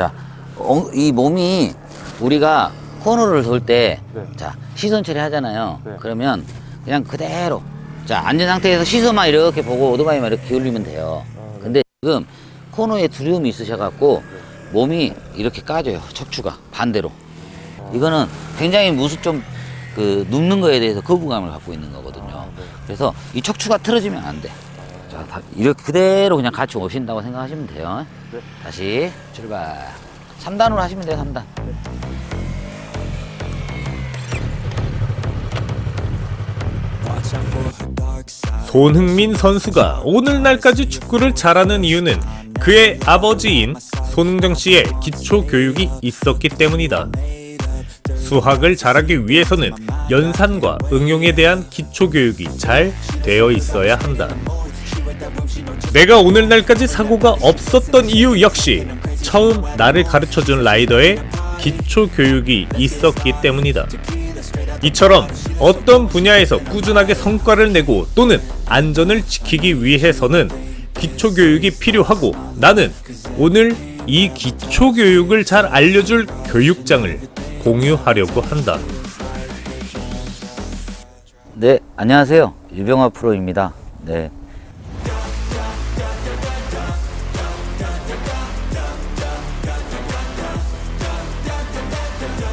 자, 엉- 이 몸이 우리가 코너를 돌 때, 네. 자, 시선 처리 하잖아요. 네. 그러면 그냥 그대로, 자, 앉은 상태에서 시선만 이렇게 보고 오토바이만 이렇게 기울이면 돼요. 아, 네. 근데 지금 코너에 두려움이 있으셔 갖고 몸이 이렇게 까져요. 척추가 반대로. 아. 이거는 굉장히 무수 좀그 눕는 거에 대해서 거부감을 갖고 있는 거거든요. 아, 네. 그래서 이 척추가 틀어지면 안 돼. 자, 다 이렇게 그대로 그냥 같이 오신다고 생각하시면 돼요. 네. 다시 출발. 3단으로 하시면 돼요, 3단. 손흥민 선수가 오늘날까지 축구를 잘하는 이유는 그의 아버지인 손흥정 씨의 기초 교육이 있었기 때문이다. 수학을 잘하기 위해서는 연산과 응용에 대한 기초 교육이 잘 되어 있어야 한다. 내가 오늘날까지 사고가 없었던 이유 역시 처음 나를 가르쳐준 라이더의 기초 교육이 있었기 때문이다. 이처럼 어떤 분야에서 꾸준하게 성과를 내고 또는 안전을 지키기 위해서는 기초 교육이 필요하고 나는 오늘 이 기초 교육을 잘 알려줄 교육장을 공유하려고 한다. 네, 안녕하세요. 유병화 프로입니다. 네.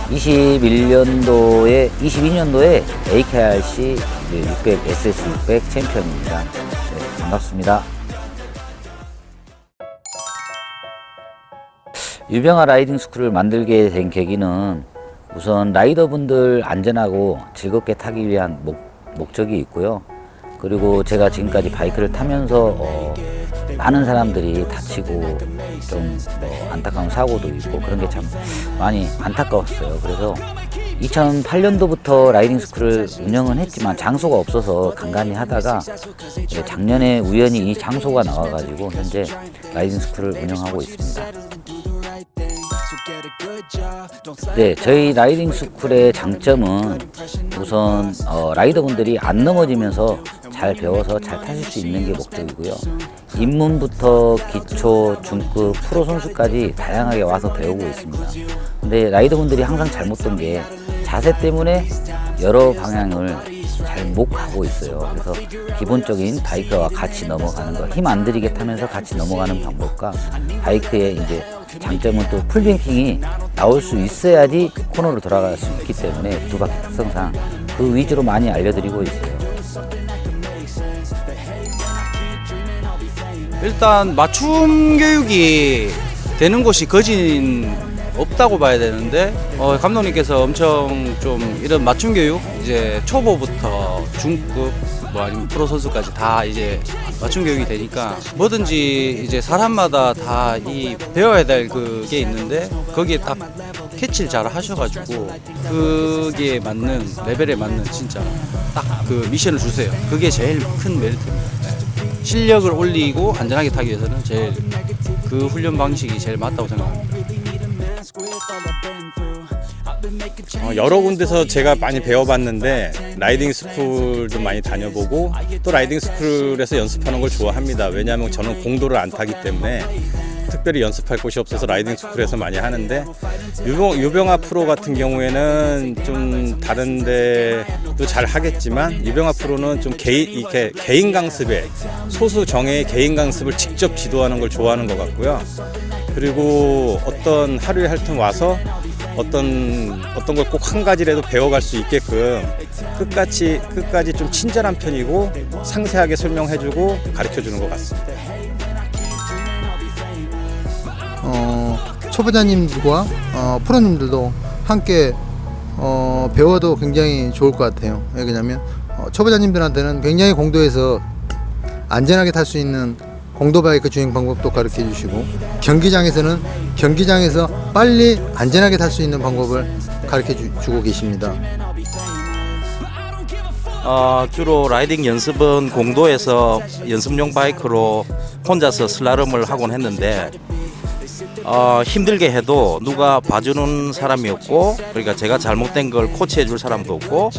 (21년도에) (22년도에) AKRC 600 SS 600 챔피언입니다. 네, 반갑습니다. 유병화 라이딩 스쿨을 만들게 된 계기는 우선 라이더분들 안전하고 즐겁게 타기 위한 목, 목적이 있고요. 그리고 제가 지금까지 바이크를 타면서 어, 많은 사람들이 다치고 좀 뭐 안타까운 사고도 있고 그런 게 참 많이 안타까웠어요. 그래서 2008년도부터 라이딩 스쿨을 운영은 했지만 장소가 없어서 간간히 하다가 작년에 우연히 이 장소가 나와가지고 현재 라이딩 스쿨을 운영하고 있습니다. 네, 저희 라이딩 스쿨의 장점은 우선 어, 라이더분들이 안 넘어지면서 잘 배워서 잘 타실 수 있는 게 목적이고요. 입문부터 기초, 중급, 프로 선수까지 다양하게 와서 배우고 있습니다. 근데 라이더분들이 항상 잘못된 게 자세 때문에 여러 방향을 잘 못 가고 있어요. 그래서 기본적인 바이크와 같이 넘어가는 거, 힘 안 들이게 타면서 같이 넘어가는 방법과 바이크의 이제 장점은 또 풀뱅킹이 나올 수 있어야지 코너로 돌아갈 수 있기 때문에 두 바퀴 특성상 그 위주로 많이 알려드리고 있어요. 일단 맞춤 교육이 되는 곳이 거진 없다고 봐야 되는데 어, 감독님께서 엄청 좀 이런 맞춤 교육 이제 초보부터 중급 뭐 아니면 프로 선수까지 다 이제 맞춤 교육이 되니까 뭐든지 이제 사람마다 다 이 배워야 될 그게 있는데 거기에 딱 캐치를 잘 하셔가지고 그게 맞는 레벨에 맞는 진짜 딱 그 미션을 주세요. 그게 제일 큰 메리트입니다. 네. 실력을 올리고 안전하게 타기 위해서는 제일 그 훈련 방식이 제일 맞다고 생각합니다. 어, 여러 군데서 제가 많이 배워봤는데 라이딩 스쿨도 많이 다녀보고 또 라이딩 스쿨에서 연습하는 걸 좋아합니다. 왜냐하면 저는 공도를 안 타기 때문에 특별히 연습할 곳이 없어서 라이딩 스쿨에서 많이 하는데 유병, 유병아 프로 같은 경우에는 좀 다른 데도 잘 하겠지만 유병아 프로는 좀 개인, 이렇게 개인 강습에 소수 정예의 개인 강습을 직접 지도하는 걸 좋아하는 것 같고요. 그리고 어떤 하루에 할틈 와서 어떤 어떤 걸 꼭 한 가지라도 배워갈 수 있게끔 끝까지 끝까지 좀 친절한 편이고 상세하게 설명해주고 가르쳐주는 것 같습니다. 어, 초보자님들과 어, 프로님들도 함께 어, 배워도 굉장히 좋을 것 같아요. 왜 그러냐면 어, 초보자님들한테는 굉장히 공도에서 안전하게 탈 수 있는 공도 바이크 주행 방법도 가르쳐 주시고 경기장에서는 경기장에서 빨리 안전하게 탈 수 있는 방법을 가르쳐 주, 주고 계십니다. 어, 주로 라이딩 연습은 공도에서 연습용 바이크로 혼자서 슬라럼을 하곤 했는데 어, 힘들게 해도 누가 봐주는 사람이 없고 그러니까 제가 잘못된 걸 코치해 줄 사람도 없고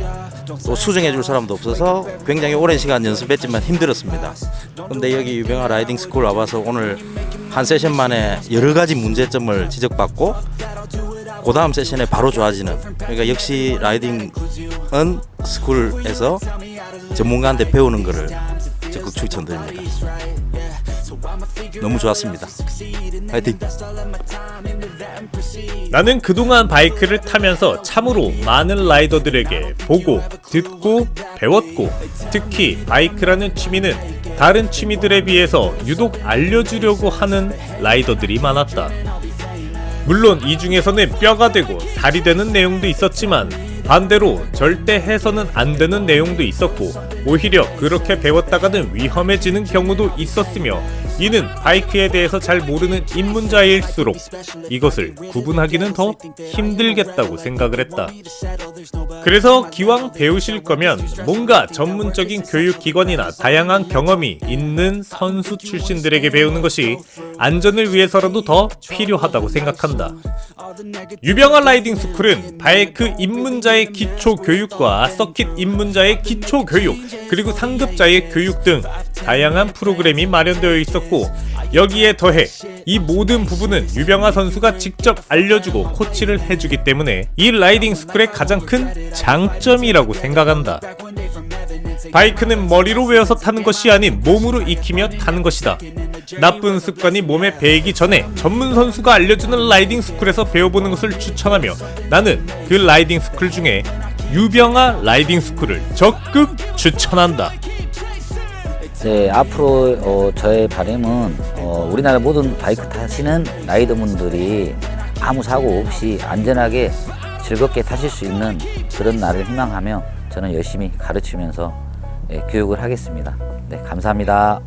또 수정해 줄 사람도 없어서 굉장히 오랜 시간 연습했지만 힘들었습니다. 근데 여기 유명한 라이딩 스쿨 와봐서 오늘 한 세션 만에 여러 가지 문제점을 지적받고 그 다음 세션에 바로 좋아지는 그러니까 역시 라이딩은 스쿨에서 전문가한테 배우는 거를 적극 추천드립니다. 너무 좋았습니다. 화이팅! 나는 그동안 바이크를 타면서 참으로 많은 라이더들에게 보고, 듣고, 배웠고, 특히 바이크라는 취미는 다른 취미들에 비해서 유독 알려주려고 하는 라이더들이 많았다. 물론 이 중에서는 뼈가 되고 살이 되는 내용도 있었지만 반대로 절대 해서는 안 되는 내용도 있었고 오히려 그렇게 배웠다가는 위험해지는 경우도 있었으며 이는 바이크에 대해서 잘 모르는 입문자일수록 이것을 구분하기는 더 힘들겠다고 생각을 했다. 그래서 기왕 배우실 거면 뭔가 전문적인 교육기관이나 다양한 경험이 있는 선수 출신들에게 배우는 것이 안전을 위해서라도 더 필요하다고 생각한다. 유병아 라이딩 스쿨은 바이크 입문자의 기초 교육과 서킷 입문자의 기초 교육, 그리고 상급자의 교육 등 다양한 프로그램이 마련되어 있었고 여기에 더해 이 모든 부분은 유병아 선수가 직접 알려주고 코치를 해주기 때문에 이 라이딩 스쿨의 가장 큰 장점이라고 생각한다. 바이크는 머리로 외워서 타는 것이 아닌 몸으로 익히며 타는 것이다. 나쁜 습관이 몸에 배이기 전에 전문 선수가 알려주는 라이딩 스쿨에서 배워보는 것을 추천하며 나는 그 라이딩 스쿨 중에 유병아 라이딩 스쿨을 적극 추천한다. 네, 앞으로 어, 저의 바람은 어, 우리나라 모든 바이크 타시는 라이더분들이 아무 사고 없이 안전하게 즐겁게 타실 수 있는 그런 날을 희망하며 저는 열심히 가르치면서 예, 교육을 하겠습니다. 네, 감사합니다.